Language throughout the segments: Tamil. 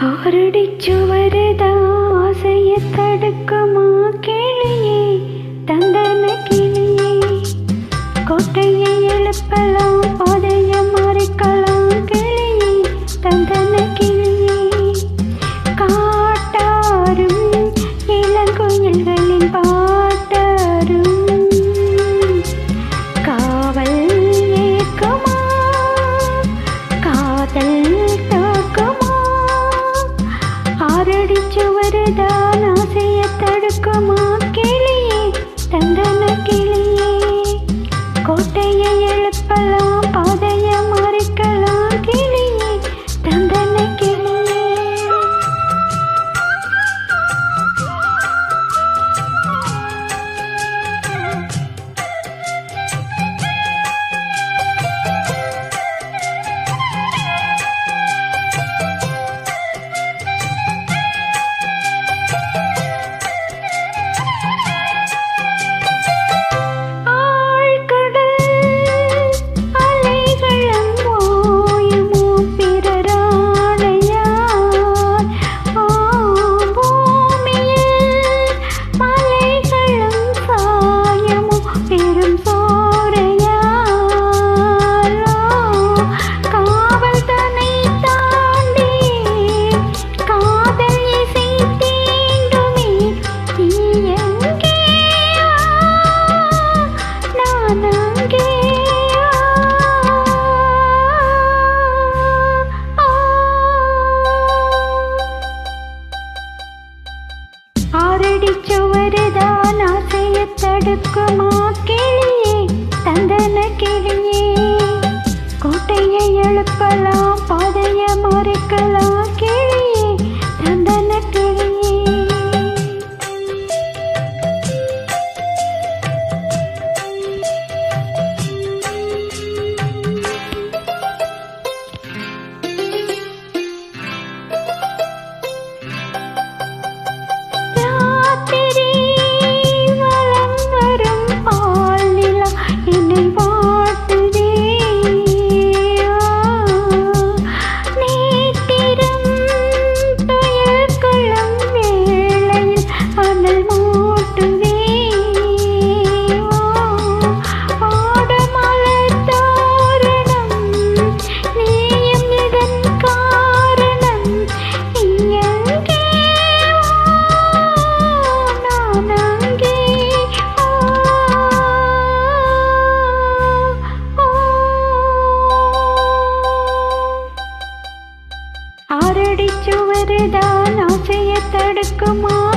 ஆரடிச்சுவரதாசைய தடுக்க चुवर दाना से ये तड़को माँ के ஆறடி சுவருதான் ஆசைய தடுக்குமா கிளியே தந்தன கிளியே. கோட்டையை எழுப்பலாம் பாதைய மறுக்கலாம். கமா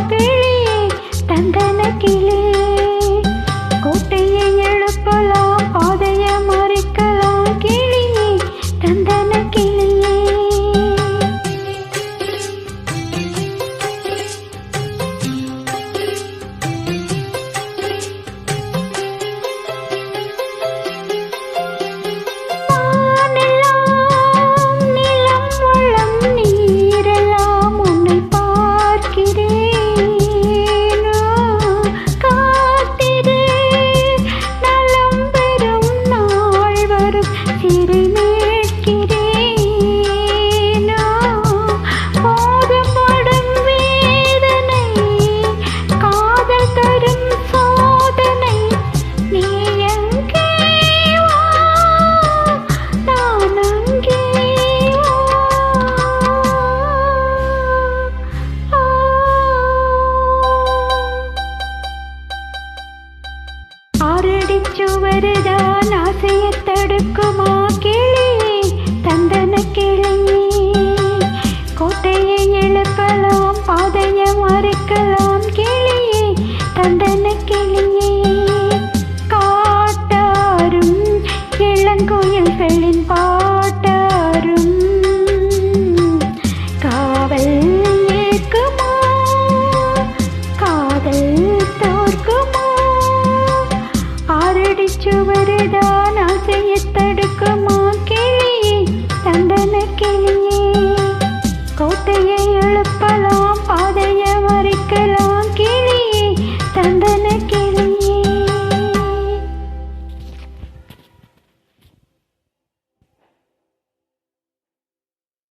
கொடுக்குமா கிளி தந்தன கிளி. கோட்டையை எழுப்பலாம் பாதையை மறுக்கலாம் கிளியே தந்தன கிளியே.